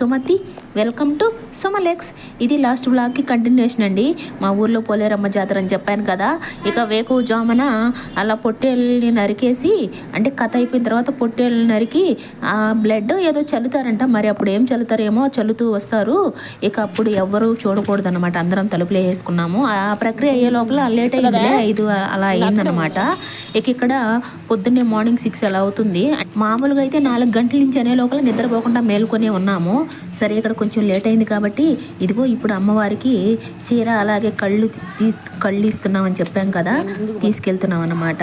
నేను ఇది last బ్లాగ్కి continuation అండి. మా ఊర్లో పోలేరమ్మ జాతర అని చెప్పాను కదా. ఇక వేకు జామున అలా పొట్టేళ్ళని నరికేసి అంటే కథ అయిపోయిన తర్వాత పొట్టేళ్ళని నరికి ఆ బ్లడ్ ఏదో చల్లుతారంట. మరి అప్పుడు ఏం చల్లుతారేమో చల్లుతూ వస్తారు. ఇక అప్పుడు ఎవ్వరూ చూడకూడదు అనమాట అందరం తలుపులు వేసుకున్నాము. ఆ ప్రక్రియ అయ్యే లోపల లేట్ అయిందిలే ఐదు అలా అయిందనమాట ఇక ఇక్కడ పొద్దున్నే మార్నింగ్ సిక్స్ అలా అవుతుంది. మామూలుగా అయితే నాలుగు గంటల నుంచి అనే లోపల నిద్రపోకుండా మేల్కొనే ఉన్నాము. సరే ఇక్కడ కొంచెం లేట్ అయింది కాబట్టి ఇదిగో ఇప్పుడు అమ్మవారికి చీర అలాగే కళ్ళు తీస్ కళ్ళు ఇస్తున్నామని చెప్పాం కదా తీసుకెళ్తున్నాం అన్నమాట.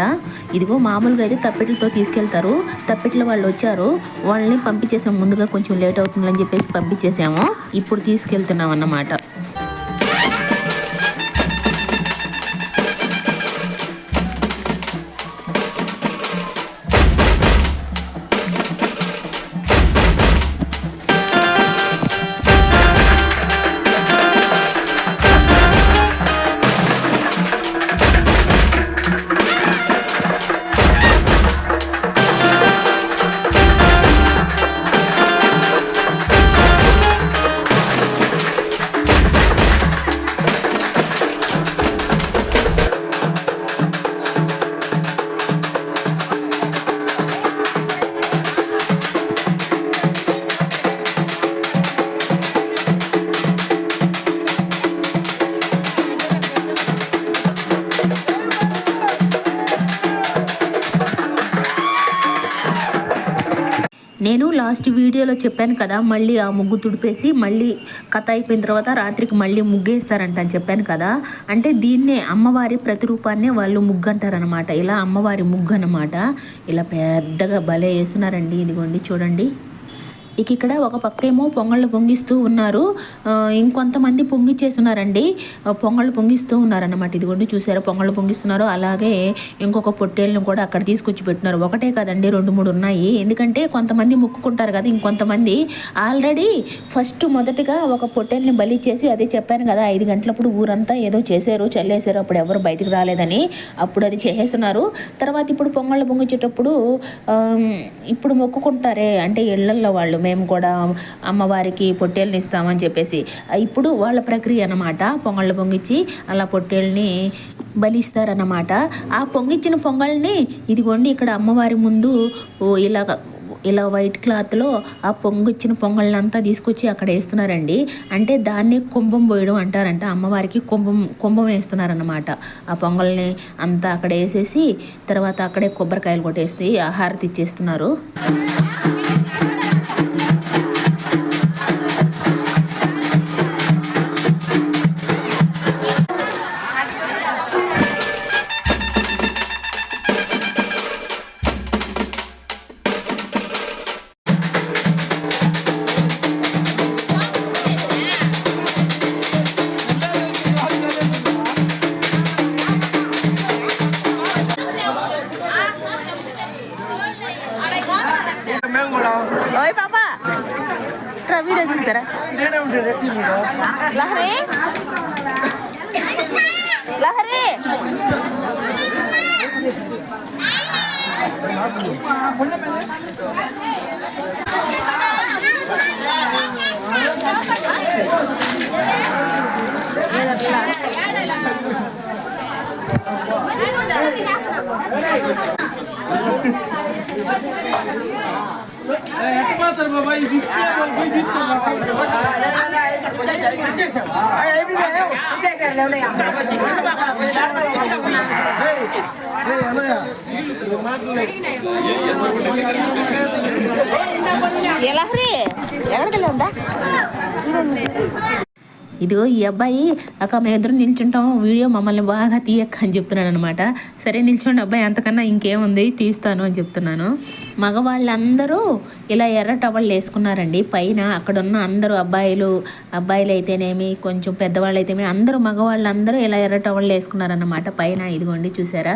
ఇదిగో మామూలుగా అయితే తప్పెట్లతో తీసుకెళ్తారు. తప్పెట్ల వాళ్ళు వచ్చారు. వాళ్ళని పంపించేసాం ముందుగా కొంచెం లేట్ అవుతుందని చెప్పేసి పంపించేసాము. ఇప్పుడు తీసుకెళ్తున్నాం అన్నమాట. నేను లాస్ట్ వీడియోలో చెప్పాను కదా మళ్ళీ ఆ ముగ్గు తుడిపేసి మళ్ళీ కథ అయిపోయిన తర్వాత రాత్రికి మళ్ళీ ముగ్గేస్తారంట అని చెప్పాను కదా. అంటే దీన్నే అమ్మవారి ప్రతిరూపాన్నే వాళ్ళు ముగ్గు అంటారనమాట ఇలా అమ్మవారి ముగ్గు అనమాట ఇలా పెద్దగా భలే వేస్తున్నారండి. ఇదిగోండి చూడండి. ఇక ఇక్కడ ఒక పక్క ఏమో పొంగళ్ళు పొంగిస్తూ ఉన్నారు. ఆ, ఇంకొంతమంది పొంగిచ్చేస్తున్నారండి. పొంగళ్ళు పొంగిస్తూ ఉన్నారన్నమాట. ఇదిగోండి చూసారా? పొంగళ్ళు పొంగిస్తున్నారు. అలాగే ఇంకొక పొట్టేళ్ళను కూడా అక్కడ తీసుకొచ్చి పెట్టినారు. ఒకటే కదండి రెండు మూడు ఉన్నాయి. ఎందుకంటే కొంతమంది మొక్కుకుంటారు కదా ఇంకొంతమంది. ఆల్రెడీ ఫస్ట్ మొదటిగా ఒక పొట్టేల్ని చేసి అదే చెప్పాను కదా ఐదు గంటలప్పుడు ఊరంతా ఏదో చేశారు చల్లేశారు. అప్పుడు ఎవరు బయటకు రాలేదని అప్పుడు అది చేసేస్తున్నారు. తర్వాత ఇప్పుడు పొంగళ్ళు పొంగించేటప్పుడు ఇప్పుడు మొక్కుకుంటారే అంటే ఇళ్ళల్లో వాళ్ళు మేము కూడా అమ్మవారికి పొట్టేళ్ళని ఇస్తామని చెప్పేసి. ఇప్పుడు వాళ్ళ ప్రక్రియ అన్నమాట. పొంగళ్ళు పొంగిచ్చి అలా పొట్టేళ్ళని బలిస్తారన్నమాట. ఆ పొంగిచ్చిన పొంగల్ని ఇదిగోండి ఇక్కడ అమ్మవారి ముందు ఇలా ఇలాగ ఇలా వైట్ క్లాత్లో ఆ పొంగిచ్చిన పొంగళ్ళంతా తీసుకొచ్చి అక్కడ వేస్తున్నారండి. అంటే దాన్ని కుంభం పోయడం అంటారంట. అమ్మవారికి కుంభం కుంభం వేస్తున్నారన్నమాట. ఆ పొంగల్ని అంతా అక్కడ వేసేసి తర్వాత అక్కడే కొబ్బరికాయలు కొట్టేసి హారతి ఇచ్చేస్తున్నారు ఎట్టిపోతారు బాబా ఇది ఇస్తే వాళ్ళు పోయి ఏ లహరి ఎక్కడికి ఉందా? ఇదిగో ఈ అబ్బాయి అక్క మేము ఇద్దరు నిల్చుంటాం వీడియో మమ్మల్ని బాగా తీయక్క అని చెప్తున్నాను అనమాట సరే నిల్చోండి అబ్బాయి అంతకన్నా ఇంకేముంది తీస్తాను అని చెప్తున్నాను మగవాళ్ళందరూ ఇలా ఎర్ర టవల్ వేసుకున్నారండి పైన అక్కడ ఉన్న అందరూ అబ్బాయిలు అబ్బాయిలు అయితేనేమి కొంచెం పెద్దవాళ్ళు అయితేనేమి అందరూ మగవాళ్ళందరూ ఇలా ఎర్ర టవల్ వేసుకున్నారన్నమాట పైన ఇదిగోండి చూసారా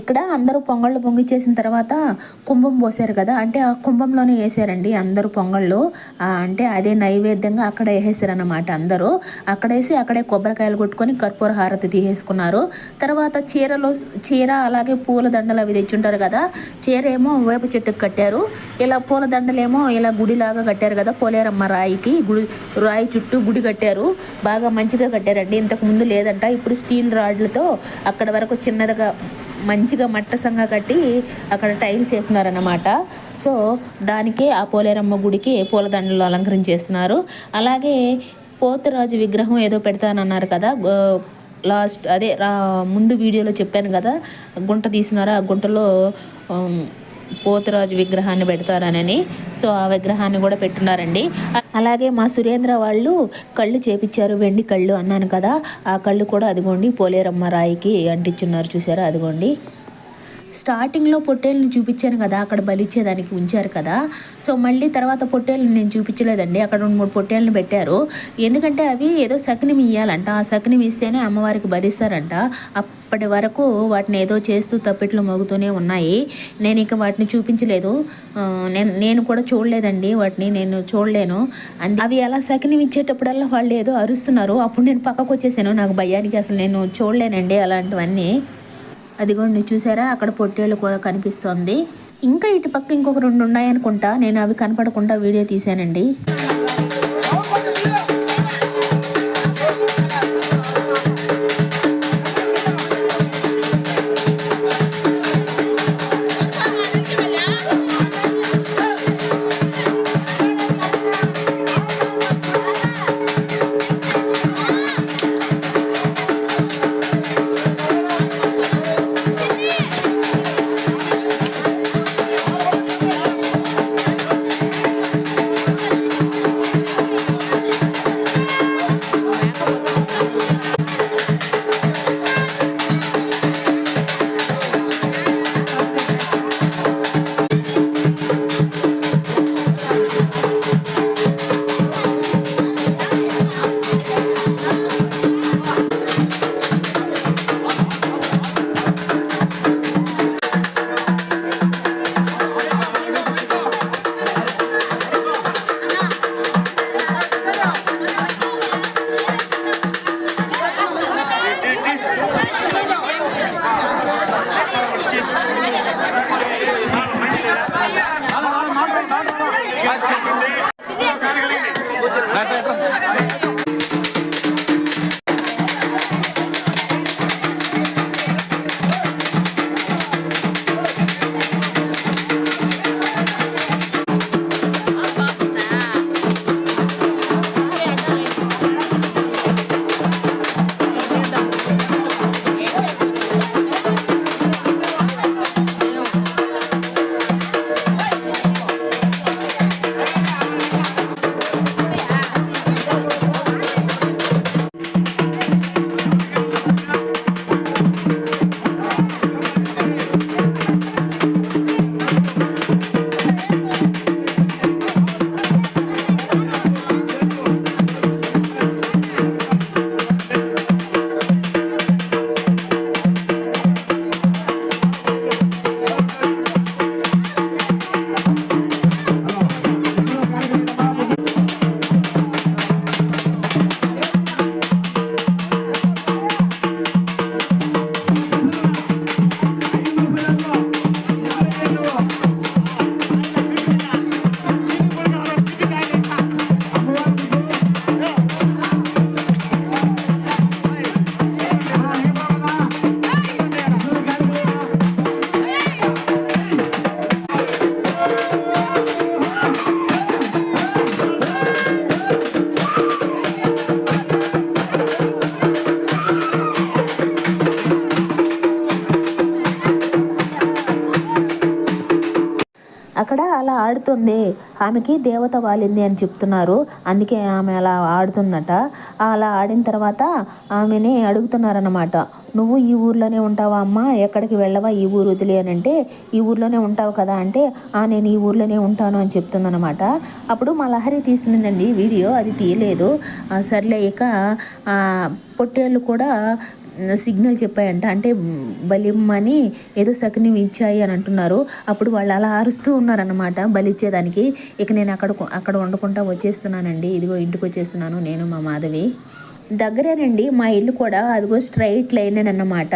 ఇక్కడ అందరూ పొంగళ్ళు పొంగిచ్చేసిన తర్వాత కుంభం పోసారు కదా అంటే ఆ కుంభంలోనే వేసారండి అందరూ పొంగళ్ళు. అంటే అదే నైవేద్యంగా అక్కడ వేసేసారనమాట అందరూ. అక్కడ వేసి అక్కడే కొబ్బరికాయలు కొట్టుకొని కర్పూర హారతి తీసేసుకున్నారు. తర్వాత చీరలో చీర అలాగే పూల దండలు అవి తెచ్చుంటారు కదా చీర ఏమో వేప చెట్టుకు కట్టారు. ఇలా పూల దండలేమో ఇలా గుడిలాగా కట్టారు కదా పోలేరమ్మ రాయికి గుడి రాయి చుట్టూ గుడి కట్టారు. బాగా మంచిగా కట్టారండి. ఇంతకు ముందు లేదంట ఇప్పుడు స్టీల్ రాడ్లతో అక్కడ వరకు చిన్నదిగా మంచిగా మట్టసంగా కట్టి అక్కడ టైల్స్ వేస్తున్నారన్నమాట సో దానికే ఆ పోలేరమ్మ గుడికి పూలదండలు అలంకరించేస్తున్నారు. అలాగే పోతురాజు విగ్రహం ఏదో పెడతానన్నారు కదా లాస్ట్ అదే రా ముందు వీడియోలో చెప్పాను కదా గుంట తీసినారు ఆ గుంటలో పోతురాజు విగ్రహాన్ని పెడతారనని. సో ఆ విగ్రహాన్ని కూడా పెట్టున్నారండి. అలాగే మా సురేంద్ర వాళ్ళు కళ్ళు చేపించారు వెండి కళ్ళు అన్నాను కదా. ఆ కళ్ళు కూడా అదిగోండి పోలేరమ్మ రాయికి అంటించున్నారు చూసారా? అదిగోండి. స్టార్టింగ్లో పొట్టేళ్ళని చూపించాను కదా అక్కడ బలిచ్చేదానికి ఉంచారు కదా. సో మళ్ళీ తర్వాత పొట్టేళ్ళని నేను చూపించలేదండి. అక్కడ రెండు మూడు పొట్టేళ్ళని పెట్టారు. ఎందుకంటే అవి ఏదో సకినం ఇయ్యాలంట. ఆ సకినం ఇస్తేనే అమ్మవారికి బలిస్తారంట. అప్పటి వరకు వాటిని ఏదో చేస్తూ తప్పెట్లు మోగుతూనే ఉన్నాయి. నేను ఇక వాటిని చూపించలేదు. నేను నేను కూడా చూడలేదండి వాటిని. నేను చూడలేను. అంది అవి అలా సకినం ఇచ్చేటప్పుడల్లా వాళ్ళు ఏదో అరుస్తున్నారు. అప్పుడు నేను పక్కకు వచ్చేసాను. నాకు భయానికి అసలు నేను చూడలేనండి అలాంటివన్నీ. అదిగోండి చూసారా? అక్కడ పొట్టేలు కూడా కనిపిస్తోంది. ఇంకా ఇటు పక్క ఇంకొక రెండు ఉన్నాయనుకుంటా. నేను అవి కనపడకుండా వీడియో తీశానండి. ఆమెకి దేవత వాలింది అని చెప్తున్నారు. అందుకే ఆమె అలా ఆడుతుందట. అలా ఆడిన తర్వాత ఆమెని అడుగుతున్నారన్నమాట. నువ్వు ఈ ఊర్లోనే ఉంటావా అమ్మా? ఎక్కడికి వెళ్ళవా ఈ ఊరు వదిలి? అని అంటే ఈ ఊర్లోనే ఉంటావు కదా? అంటే "ఆ, నేను ఈ ఊర్లోనే ఉంటాను అని చెప్తుందన్నమాట. అప్పుడు మా లహరి తీసినదండి వీడియో. అది తీయలేదు. సర్లే ఇక పొట్టేళ్ళు కూడా సిగ్నల్ చెప్పాయంట. అంటే బలిమ్మని ఏదో సకిని ఇచ్చాయి అని అంటున్నారు. అప్పుడు వాళ్ళు అలా అరుస్తూ ఉన్నారన్నమాట బలిచ్చేదానికి. ఇక నేను అక్కడ అక్కడ వండుకుంటా వచ్చేస్తున్నానండి. ఇదిగో ఇంటికి వచ్చేస్తున్నాను. నేను మా మాధవి. దగ్గరేనండి. మా ఇల్లు కూడా అదిగో స్ట్రైట్ లైన్ అన్నమాట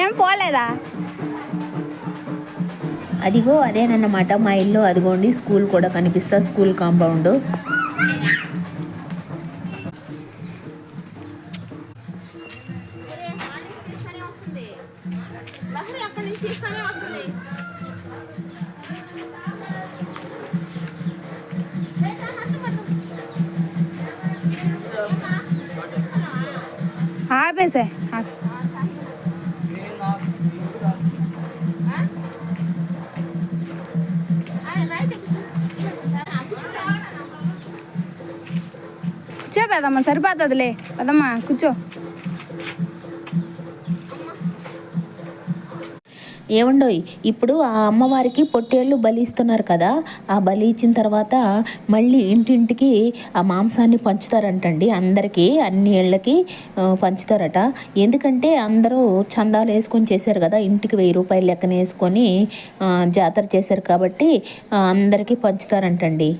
ఏం పోలేదా? అదిగో అదేనన్నమాట మా ఇల్లు. అదిగోండి స్కూల్ కూడా కనిపిస్తా. School compound. కూర్చో పెదమ్మా సరిపోతుందిలే. పెదమ్మా కూర్చో. ఏమండోయ్ ఇప్పుడు ఆ అమ్మవారికి పొట్టేళ్ళు బలి ఇస్తున్నారు కదా ఆ బలి ఇచ్చిన తర్వాత మళ్ళీ ఇంటింటికి ఆ మాంసాన్ని పంచుతారంటండి. అందరికీ అన్ని ఏళ్ళకి పంచుతారట. ఎందుకంటే అందరూ చందాలు వేసుకొని చేశారు కదా ఇంటికి వెయ్యి రూపాయలు లెక్కన వేసుకొని జాతర చేశారు కాబట్టి అందరికీ పంచుతారంటండి.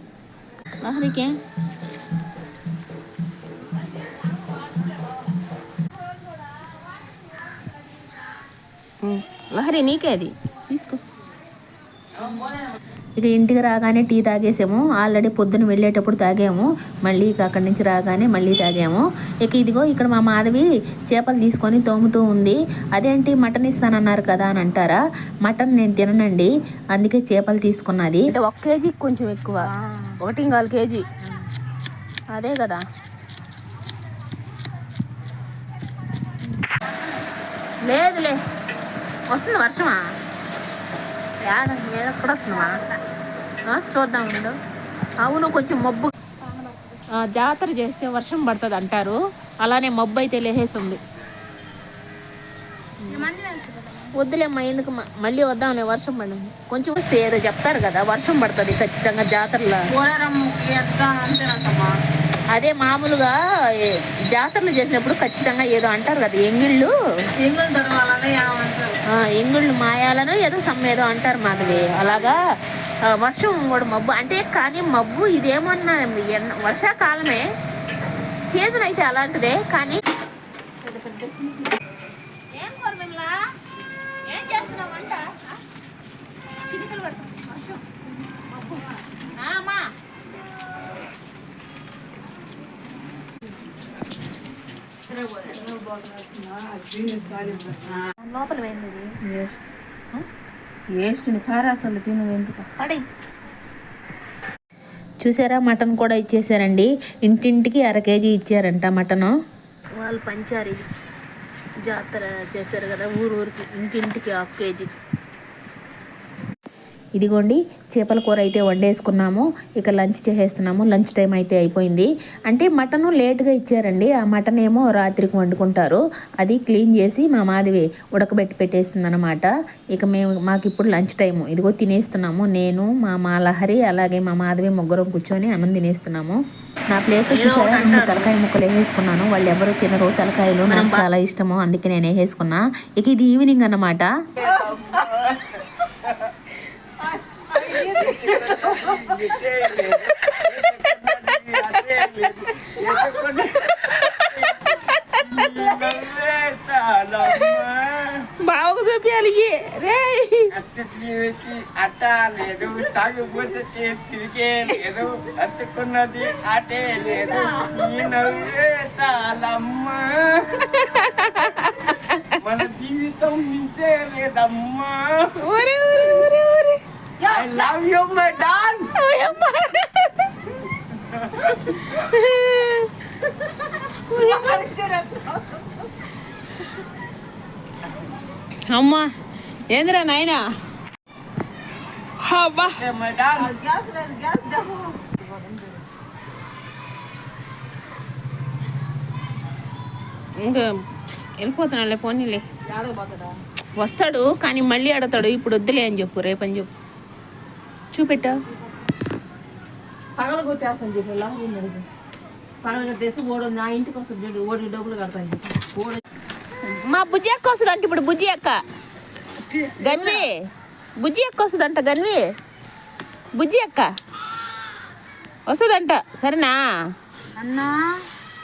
లహరి నీకే అది. తీసుకో. ఇక ఇంటికి రాగానే టీ తాగేసాము. ఆల్రెడీ పొద్దున వెళ్ళేటప్పుడు తాగాము. మళ్ళీ ఇక అక్కడి నుంచి రాగానే మళ్ళీ తాగాము. ఇక ఇదిగో ఇక్కడ మా మాధవి చేపలు తీసుకొని తోముతూ ఉంది. అదేంటి మటన్ ఇస్తానన్నారు కదా అని అంటారా? మటన్ నేను తిననండి. అందుకే చేపలు తీసుకున్నది. ఒక కేజీ కొంచెం ఎక్కువ. ఒకటి ఇంకాలు కేజీ. అదే కదా. లేదులే. వస్తుంది వర్షమా? యాడ ఎక్కడ వస్తుందమ్మా ఆ, చూద్దాం ఉండు. అవును కొంచెం మబ్బు. జాతర చేస్తే వర్షం పడుతుంది అంటారు. అలానే మబ్బు అయితే లేసేసింది వద్దులేమ్మా ఎందుకు మళ్ళీ వద్దాంలే వర్షం పడింది. కొంచెం వస్తే ఏదో చెప్తారు కదా వర్షం పడుతుంది ఖచ్చితంగా జాతరలో. అదే మామూలుగా జాతరలు చేసినప్పుడు ఖచ్చితంగా ఏదో అంటారు కదా ఎంగిళ్ళు ఎంగుళ్ళు మాయాలను ఏదో సమ్ ఏదో అంటారు మాధవి అలాగా వర్షం కూడా మబ్బు అంటే కానీ మబ్బు ఇదేమన్నా వర్షాకాలమే సీజన్ అయితే అలాంటిదే కానీ ఏం కోరమిలా? ఏం చేస్తున్నావు వంట? ఆ? చినుకులు పడుతుంది, వర్షం, మబ్బు. అమ్మా. లోపల పోయింది తిను ఎందుకు. చూసారా మటన్ కూడా ఇచ్చేసారండి. ఇంటింటికి అర కేజీ ఇచ్చారంట మటను. వాళ్ళు పంచారు జాతర చేశారు కదా ఊరు ఊరికి ఇంటింటికి హాఫ్ కేజీ. ఇదిగోండి చేపల కూర అయితే వండేసుకున్నాము ఇక లంచ్ చేసేస్తున్నాము. లంచ్ టైం అయితే అయిపోయింది. అంటే మటన్ లేట్గా ఇచ్చారండి. ఆ మటన్ ఏమో రాత్రికి వండుకుంటారు. అది క్లీన్ చేసి మా మాధవి ఉడకబెట్టి పెట్టేస్తుంది అనమాట ఇక మేము మాకు ఇప్పుడు లంచ్ టైము. ఇదిగో తినేస్తున్నాము. నేను మా మా లహరి అలాగే మా మాధవి ముగ్గురం కూర్చొని అన్నం తినేస్తున్నాము. నా ప్లేట్లో చూసారా? రెండు తలకాయ ముక్కలు వేసేసుకున్నాను. వాళ్ళు ఎవరు తినరు. తలకాయలు నాకు చాలా ఇష్టము. అందుకే నేను వేసేసుకున్నా ఇక ఇది ఈవినింగ్ అన్నమాట. సాగుపోతే తిరిగే లేదు. అత్తుకున్నది అటే లేదు. ఈ నవ్వే చాలమ్మా. మన జీవితం మించే లేదమ్మా. I love you my don అమ్మా ఏందిరా నాయనా? అబ్బా మై డాన్ ఇంకా వెళ్ళిపోతున్నాడులే పోనీలే వస్తాడు కానీ మళ్ళీ అడతాడు ఇప్పుడు వద్దులే అని చెప్పు రేపని చెప్పు. చూపెట్టా. పగల కొట్టేస్తాను చెప్పి పగల కట్టేసి ఓడు నా ఇంటికి వస్తుంది చూడు ఓడి డబ్బులు కడతాను చెప్పి. ఓడి మా బుజ్జి అక్క వస్తుంది అంటే ఇప్పుడు బుజ్జి అక్క. గన్వి బుజ్జి అక్క వస్తుందంట గన్వి. బుజ్జి అక్క వస్తుందంట. సరేనా? అన్నా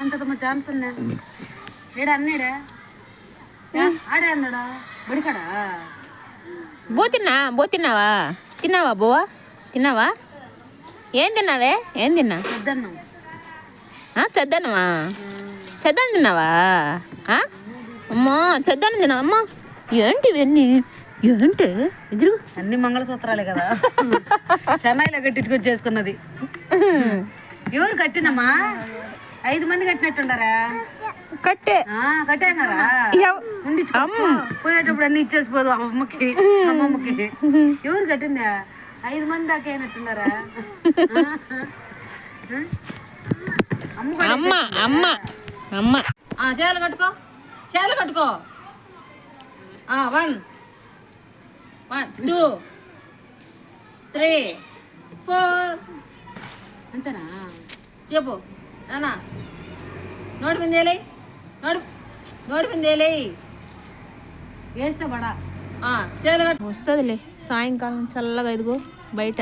అంత తమ ఛాన్స్ అన్నా ఏడా అన్నాడా? ఆడే అన్నాడా? బడికాడా? బో తిన్నా బో తిన్నావా? తిన్నావా బోవా తిన్నావా? ఏం తిన్నావే? ఏం తిన్నా? వద్దన్నాం ఆ, చెద్దన్నమా? చెద్దన్నం తిన్నావా? అమ్మా చెద్దన్నం తిన్నావా? అమ్మా ఏంటి ఇవన్నీ ఏంటి ఎదురు అన్ని మంగళసూత్రాలే కదా. చెన్నైలో కట్టించుకొని చేసుకున్నది. ఎవరు కట్టినమ్మా ఐదు మంది కట్టినట్టుండారా? కట్టే. ఉండించుకో. పోయేటప్పుడు అన్ని ఇచ్చేసిపోదు అమ్మకి అమ్మమ్మకి. ఎవరు కట్టిందా? ఐదు మంది దాకా అయినట్టున్నారా అమ్మ అమ్మ అమ్మ అమ్మ. చేయాలి కట్టుకో. చేయాలి కట్టుకో. One. One two three four అంతేనా? చెప్పు. నానా నోటి పిందేలే నోటి నోటి పిందేలే వేస్తే బడా చేయాలి కట్టు వస్తుందిలే. సాయంకాలం చల్లగా ఇదిగో బయట.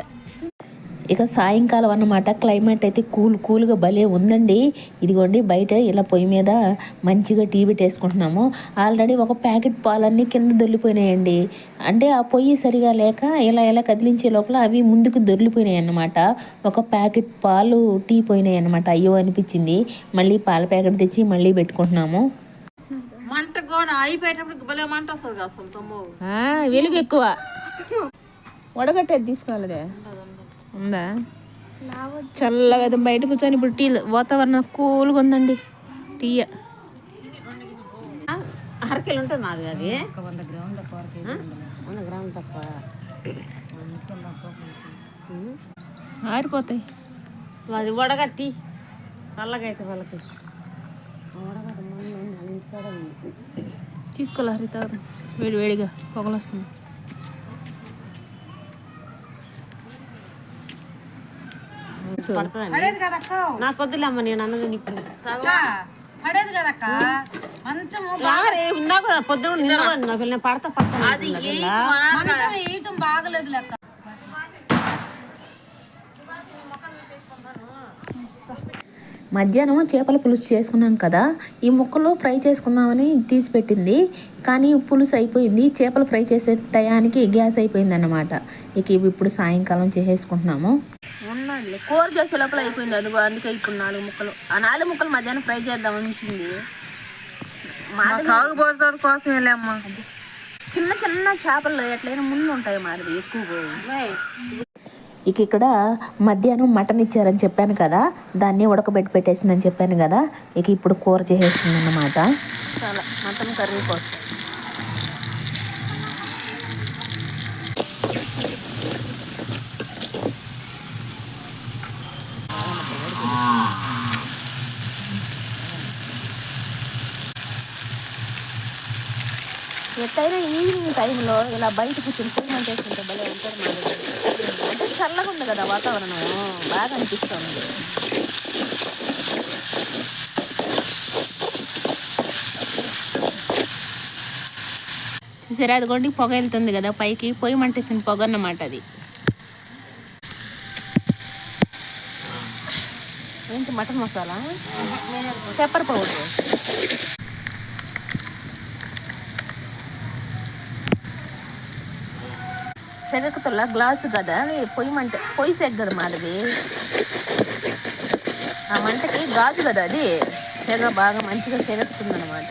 ఇక సాయంకాలం అన్నమాట. క్లైమేట్ అయితే కూల్ కూల్గా భలే ఉందండి. ఇదిగోండి బయట ఇలా పొయ్యి మీద మంచిగా టీ పెట్టేసుకుంటున్నాము. ఆల్రెడీ ఒక ప్యాకెట్ పాలన్నీ కింద దొల్లిపోయినాయండి అంటే ఆ పొయ్యి సరిగా లేక ఇలా ఇలా కదిలించే లోపల అవి ముందుకు దొర్లిపోయినాయి అన్నమాట. ఒక ప్యాకెట్ పాలు టీ పోయినాయి అన్నమాట. అయ్యో అనిపించింది. మళ్ళీ పాల ప్యాకెట్ తెచ్చి మళ్ళీ పెట్టుకుంటున్నాము. మంట కూడా అయిపోయేటప్పుడు భలే మంట వస్తుంది అసలు వెలుగు ఎక్కువ. వడగట్టేది తీసుకోవాలిదే ఉందా? చల్లగా అయితే బయట కూర్చొని ఇప్పుడు టీ వాతావరణం కూల్గా ఉందండి. టీ. అరకెలు ఉంటుంది మాది అది. వంద గ్రాములు తక్కువ వంద గ్రాములు ఆరిపోతాయి. అది వడగట్టి. చల్లగా అయితే వాళ్ళకి. తీసుకోవాలి హరిత. వేడి వేడిగా పొగలు వస్తుంది నాకు వద్దులేమ్మ నేను అన్నది ఇప్పుడు పడేది కదక్క. మంచము రారే ఇందాక పొద్దున నిన్న కూడా నా పిల్ల నేను పడతా పడతా అది మంచం వేయటం బాగలేదు లెక్క మధ్యాహ్నం చేపల పులుసు చేసుకున్నాం కదా ఈ ముక్కలు ఫ్రై చేసుకుందామని తీసి పెట్టింది కానీ పులుసు అయిపోయింది. చేపలు ఫ్రై చేసే టయానికి గ్యాస్ అయిపోయింది అన్నమాట ఇక ఇవి ఇప్పుడు సాయంకాలం చేసేసుకుంటున్నాము. కూర చేసే లోపల అయిపోయింది అదిగో అందుకే ఇప్పుడు నాలుగు ముక్కలు. ఆ నాలుగు ముక్కలు మధ్యాహ్నం ఫ్రై చేద్దాం ఉంచింది. తాగుబోతారు కోసం వెళ్ళామ్మా చిన్న చిన్న చేపలు ఎట్లయినా ముందు ఉంటాయి మాది ఎక్కువగా ఇక ఇక్కడ మధ్యాహ్నం మటన్ ఇచ్చారని చెప్పాను కదా దాన్ని ఉడకబెట్టి పెట్టేసిందని చెప్పాను కదా ఇక ఇప్పుడు కూర చేసేస్తుంది అన్నమాట చాలా మటన్ కర్రీ కోసం. ఎట్లయినా ఈవినింగ్ టైంలో ఇలా బయట కూర్చొని ఫోన్ చేసుకుంటే భలే ఉంటారు అంటే చల్లగా ఉంది కదా వాతావరణం. బాగా అనిపిస్తుంది. చూసారా? అదిగోండి పొగ వెళ్తుంది కదా పైకి. పొయ్యి మంటేసిన పొగ అన్నమాట అది. ఏంటి mutton masala? Pepper powder. సెగకుతల glass కదా పొయ్యి మంట పొయ్యి సెగ్గదు మాది. ఆ మంటకి గాజు కదా అది. సెగ బాగా మంచిగా సెగకుతుంది అనమాట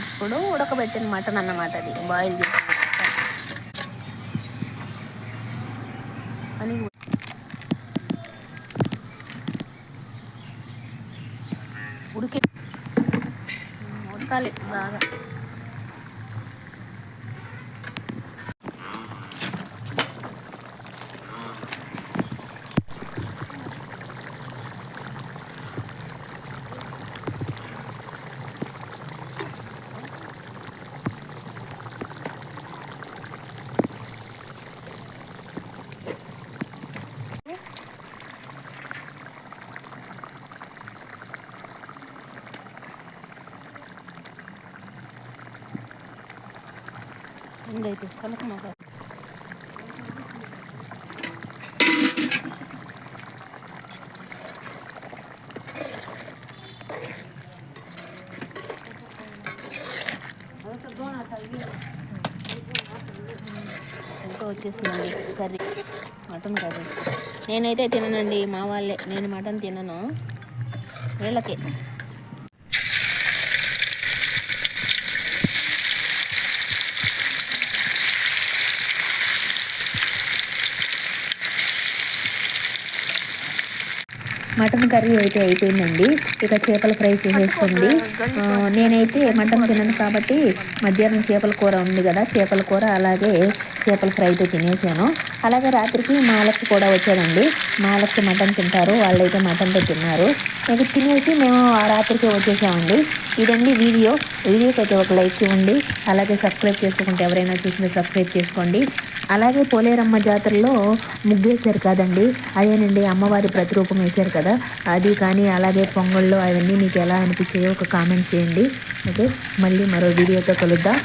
ఇప్పుడు ఉడకబెట్టిన మటన్ అన్నమాట అది బాయిల్ చేసి అని ఉడికే ఉడకాలి బాగా. ఇంకైతే కనుక మాకు ఇంకా వచ్చేసిందండి కర్రీ. Mutton curry. నేనైతే తిననండి మా వాళ్ళే. నేను మటన్ తినను. వీళ్ళకి. మటన్ కర్రీ అయితే అయిపోయిందండి. ఇక చేపల ఫ్రై చేసేస్తుంది. నేనైతే మటన్ తినను కాబట్టి మధ్యాహ్నం చేపల కూర ఉంది కదా. చేపల కూర అలాగే చేపల ఫ్రైతో తినేసాను. అలాగే రాత్రికి మాలక్స్ కూడా వచ్చారండి మాలక్స్ మటన్ తింటారు. వాళ్ళైతే మటన్తో తిన్నారు. ఇక తినేసి మేము ఆ రాత్రికి వచ్చేసామండి. ఇదండి వీడియో. వీడియోకి అయితే ఒక లైక్ ఇవ్వండి. అలాగే సబ్స్క్రైబ్ చేసుకోకుంటే ఎవరైనా చూసినా సబ్స్క్రైబ్ చేసుకోండి. అలాగే పోలేరమ్మ జాతరలో ముగ్గేశారు కదండి. అదేనండి అమ్మవారి ప్రతిరూపం వేశారు కదా. అది కానీ అలాగే పొంగళ్ళు అవన్నీ మీకు ఎలా అనిపించాయో ఒక కామెంట్ చేయండి. ఓకే మళ్ళీ మరో వీడియోతో కలుద్దాం.